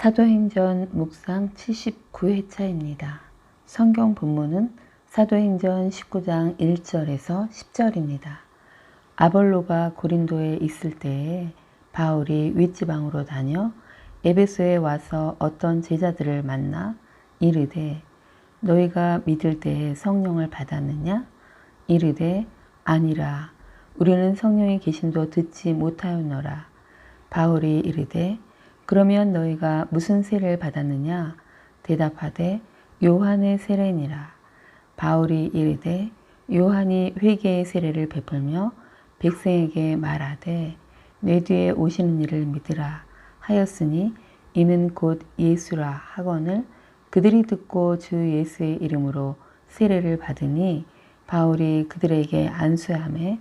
사도행전 묵상 79회차입니다. 성경 본문은 사도행전 19장 1절에서 10절입니다. 아볼로가 고린도에 있을 때에 바울이 윗지방으로 다녀 에베소에 와서 어떤 제자들을 만나 이르되 너희가 믿을 때에 성령을 받았느냐? 이르되 아니라 우리는 성령의 계심도 듣지 못하였노라. 바울이 이르되 그러면 너희가 무슨 세례를 받았느냐? 대답하되 요한의 세례니라. 바울이 이르되 요한이 회개의 세례를 베풀며 백성에게 말하되 내 뒤에 오시는 이를 믿으라 하였으니 이는 곧 예수라 하거늘 그들이 듣고 주 예수의 이름으로 세례를 받으니 바울이 그들에게 안수함에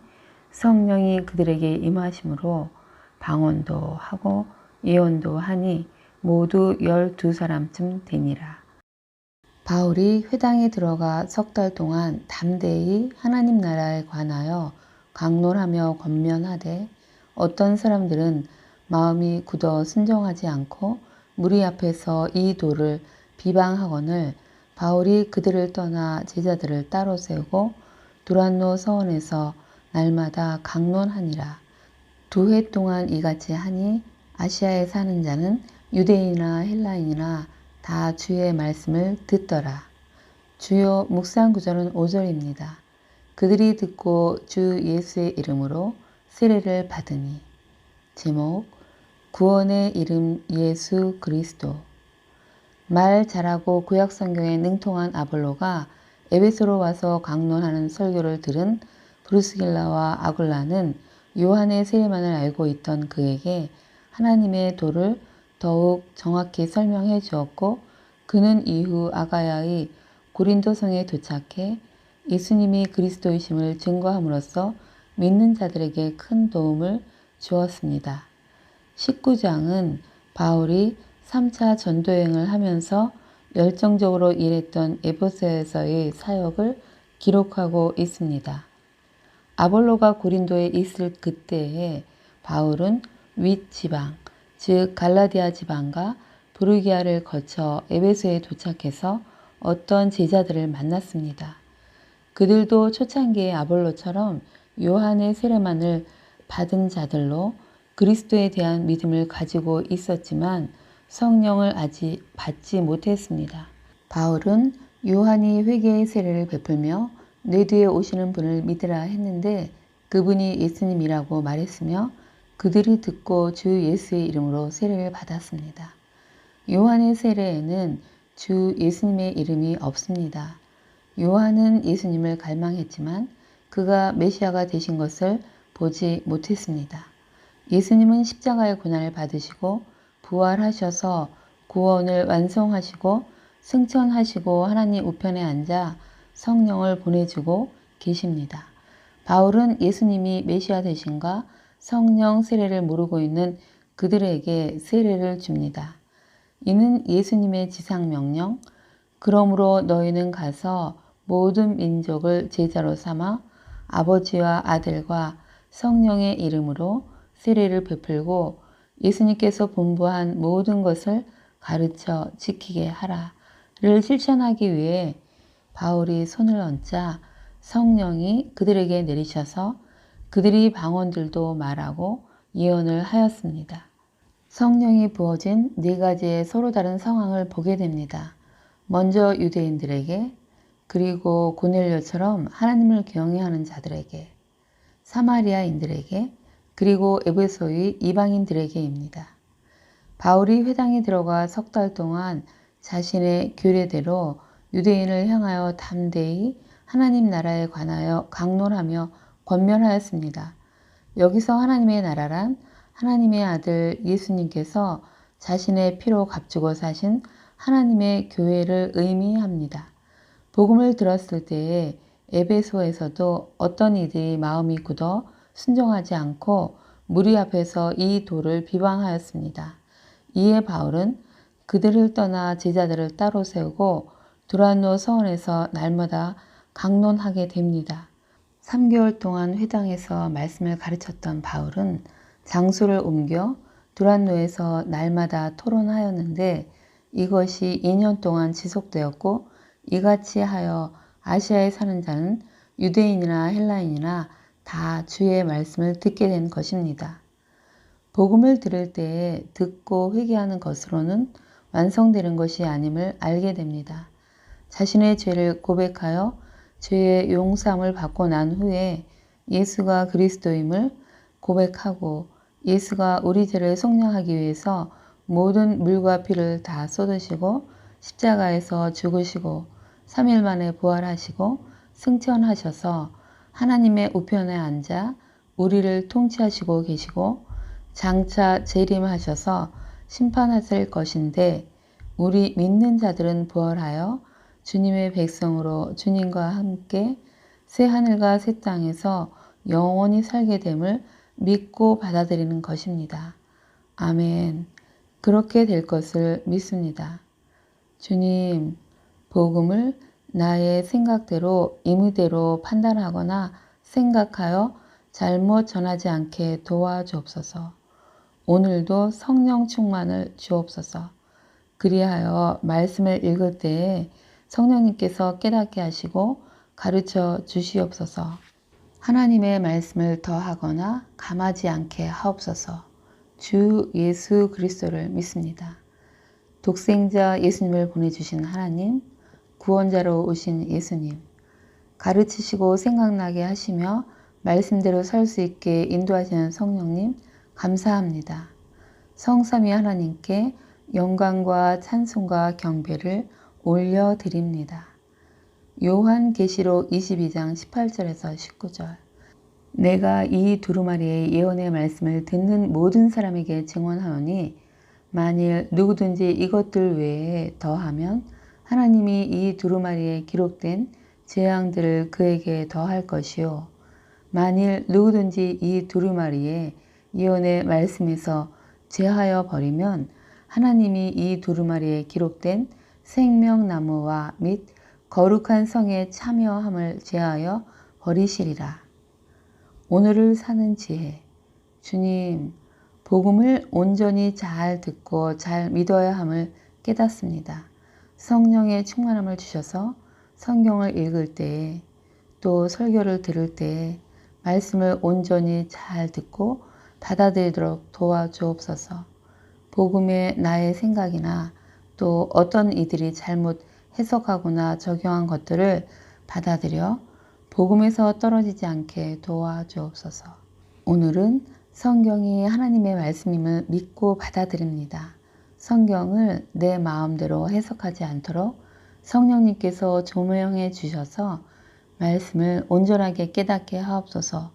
성령이 그들에게 임하심으로 방언도 하고 예언도 하니 모두 열두 사람쯤 되니라. 바울이 회당에 들어가 석 달 동안 담대히 하나님 나라에 관하여 강론하며 권면하되 어떤 사람들은 마음이 굳어 순종하지 않고 무리 앞에서 이 도를 비방하거늘 바울이 그들을 떠나 제자들을 따로 세우고 두란노 서원에서 날마다 강론하니라. 두 해 동안 이같이 하니 아시아에 사는 자는 유대인이나 헬라인이나 다 주의 말씀을 듣더라. 주요 묵상 구절은 5절입니다. 그들이 듣고 주 예수의 이름으로 세례를 받으니 제목 구원의 이름 예수 그리스도 말 잘하고 구약 성경에 능통한 아볼로가 에베소로 와서 강론하는 설교를 들은 브루스길라와 아굴라는 요한의 세례만을 알고 있던 그에게 하나님의 도를 더욱 정확히 설명해 주었고 그는 이후 아가야의 고린도성에 도착해 예수님이 그리스도이심을 증거함으로써 믿는 자들에게 큰 도움을 주었습니다. 19장은 바울이 3차 전도여행을 하면서 열정적으로 일했던 에베소에서의 사역을 기록하고 있습니다. 아볼로가 고린도에 있을 그때에 바울은 윗지방, 즉 갈라디아 지방과 부르기아를 거쳐 에베소에 도착해서 어떤 제자들을 만났습니다. 그들도 초창기의 아볼로처럼 요한의 세례만을 받은 자들로 그리스도에 대한 믿음을 가지고 있었지만 성령을 아직 받지 못했습니다. 바울은 요한이 회개의 세례를 베풀며 내 뒤에 오시는 분을 믿으라 했는데 그분이 예수님이라고 말했으며 그들이 듣고 주 예수의 이름으로 세례를 받았습니다. 요한의 세례에는 주 예수님의 이름이 없습니다. 요한은 예수님을 갈망했지만 그가 메시아가 되신 것을 보지 못했습니다. 예수님은 십자가의 고난을 받으시고 부활하셔서 구원을 완성하시고 승천하시고 하나님 우편에 앉아 성령을 보내주고 계십니다. 바울은 예수님이 메시아 되신가 성령 세례를 모르고 있는 그들에게 세례를 줍니다. 이는 예수님의 지상 명령, 그러므로 너희는 가서 모든 민족을 제자로 삼아 아버지와 아들과 성령의 이름으로 세례를 베풀고 예수님께서 분부한 모든 것을 가르쳐 지키게 하라를 실천하기 위해 바울이 손을 얹자 성령이 그들에게 내리셔서 그들이 방언들도 말하고 예언을 하였습니다. 성령이 부어진 네 가지의 서로 다른 상황을 보게 됩니다. 먼저 유대인들에게 그리고 고넬료처럼 하나님을 경외하는 자들에게 사마리아인들에게 그리고 에베소의 이방인들에게입니다. 바울이 회당에 들어가 석 달 동안 자신의 교례대로 유대인을 향하여 담대히 하나님 나라에 관하여 강론하며 권면하였습니다. 여기서 하나님의 나라란 하나님의 아들 예수님께서 자신의 피로 값주고 사신 하나님의 교회를 의미합니다. 복음을 들었을 때에 에베소에서도 어떤 이들이 마음이 굳어 순종하지 않고 무리 앞에서 이 도를 비방하였습니다. 이에 바울은 그들을 떠나 제자들을 따로 세우고 두란노 서원에서 날마다 강론하게 됩니다. 3개월 동안 회당에서 말씀을 가르쳤던 바울은 장소를 옮겨 두란노에서 날마다 토론하였는데 이것이 2년 동안 지속되었고 이같이 하여 아시아에 사는 자는 유대인이나 헬라인이나 다 주의 말씀을 듣게 된 것입니다. 복음을 들을 때에 듣고 회개하는 것으로는 완성되는 것이 아님을 알게 됩니다. 자신의 죄를 고백하여 죄의 용서함을 받고 난 후에 예수가 그리스도임을 고백하고 예수가 우리 죄를 속량하기 위해서 모든 물과 피를 다 쏟으시고 십자가에서 죽으시고 3일 만에 부활하시고 승천하셔서 하나님의 우편에 앉아 우리를 통치하시고 계시고 장차 재림하셔서 심판하실 것인데 우리 믿는 자들은 부활하여 주님의 백성으로 주님과 함께 새 하늘과 새 땅에서 영원히 살게 됨을 믿고 받아들이는 것입니다. 아멘. 그렇게 될 것을 믿습니다. 주님, 복음을 나의 생각대로 임의대로 판단하거나 생각하여 잘못 전하지 않게 도와주옵소서. 오늘도 성령 충만을 주옵소서. 그리하여 말씀을 읽을 때에 성령님께서 깨닫게 하시고 가르쳐 주시옵소서. 하나님의 말씀을 더하거나 감하지 않게 하옵소서. 주 예수 그리스도를 믿습니다. 독생자 예수님을 보내주신 하나님, 구원자로 오신 예수님, 가르치시고 생각나게 하시며 말씀대로 살 수 있게 인도하시는 성령님, 감사합니다. 성삼위 하나님께 영광과 찬송과 경배를 올려드립니다. 요한계시록 22장 18절에서 19절 내가 이 두루마리의 예언의 말씀을 듣는 모든 사람에게 증언하오니 만일 누구든지 이것들 외에 더하면 하나님이 이 두루마리에 기록된 재앙들을 그에게 더할 것이요 만일 누구든지 이 두루마리에 예언의 말씀에서 제하여 버리면 하나님이 이 두루마리에 기록된 생명나무와 및 거룩한 성에 참여함을 제하여 버리시리라. 오늘을 사는 지혜. 주님, 복음을 온전히 잘 듣고 잘 믿어야 함을 깨닫습니다. 성령의 충만함을 주셔서 성경을 읽을 때에 또 설교를 들을 때에 말씀을 온전히 잘 듣고 받아들이도록 도와주옵소서. 복음의 나의 생각이나 또 어떤 이들이 잘못 해석하거나 적용한 것들을 받아들여 복음에서 떨어지지 않게 도와주옵소서. 오늘은 성경이 하나님의 말씀임을 믿고 받아들입니다. 성경을 내 마음대로 해석하지 않도록 성령님께서 조명해 주셔서 말씀을 온전하게 깨닫게 하옵소서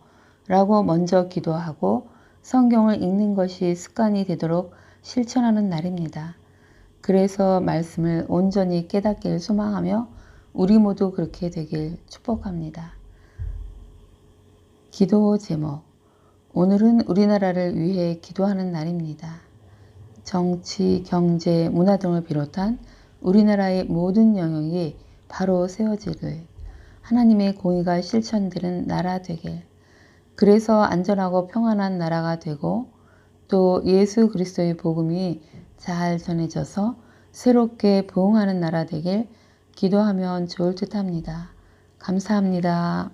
라고 먼저 기도하고 성경을 읽는 것이 습관이 되도록 실천하는 날입니다. 그래서 말씀을 온전히 깨닫기를 소망하며 우리 모두 그렇게 되길 축복합니다. 기도 제목 오늘은 우리나라를 위해 기도하는 날입니다. 정치, 경제, 문화 등을 비롯한 우리나라의 모든 영역이 바로 세워지길 하나님의 공의가 실천되는 나라 되길 그래서 안전하고 평안한 나라가 되고 또 예수 그리스도의 복음이 잘 전해져서 새롭게 부흥하는 나라 되길 기도하면 좋을 듯 합니다. 감사합니다.